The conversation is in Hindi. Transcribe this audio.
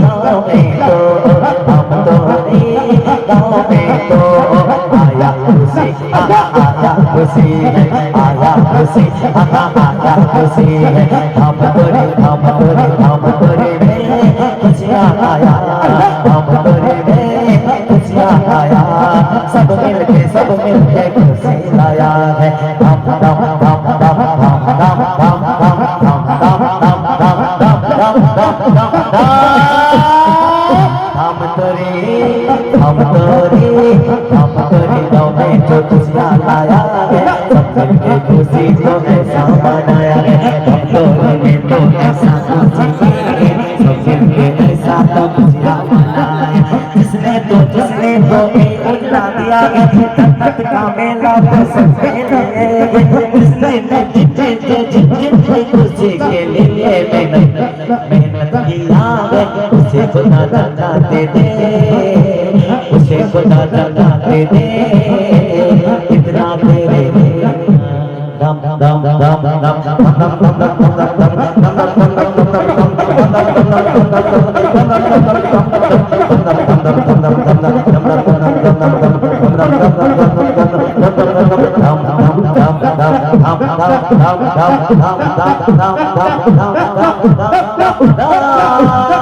गाँव में तो हम तुम्हारी गाँव में तो आया खुशी आया आया खुशी आया खुशी आया आया खुशी हम तोरे हम तोरे हम तोरे में खुशियाँ आया हम तोरे में खुशियाँ आया सब मिलके सब मिलके खुशी लाया है हम दम हम तोरे हम तोरे हम तोरे गाँव में जो खुशियाँ लाया है सब मिलके खुशी जो ऐसा मनाया है, हम तोरे में तो ऐसा खुशी है सब मिलके ऐसा तो खुशियाँ मनाया जिसने तो जिसने तो एक उजला दिया है जन्नत का मेला तो सब मेले जिसने ने में तुझे खुशी के लिए मेहनत मेहनत की लागत उसे खुदा दादा दे दे उसे खुदा दादा दे दे कितना दे दे दम दम दम दम दम दम दम दम dum dum dum dum ধাম ধাম ধাম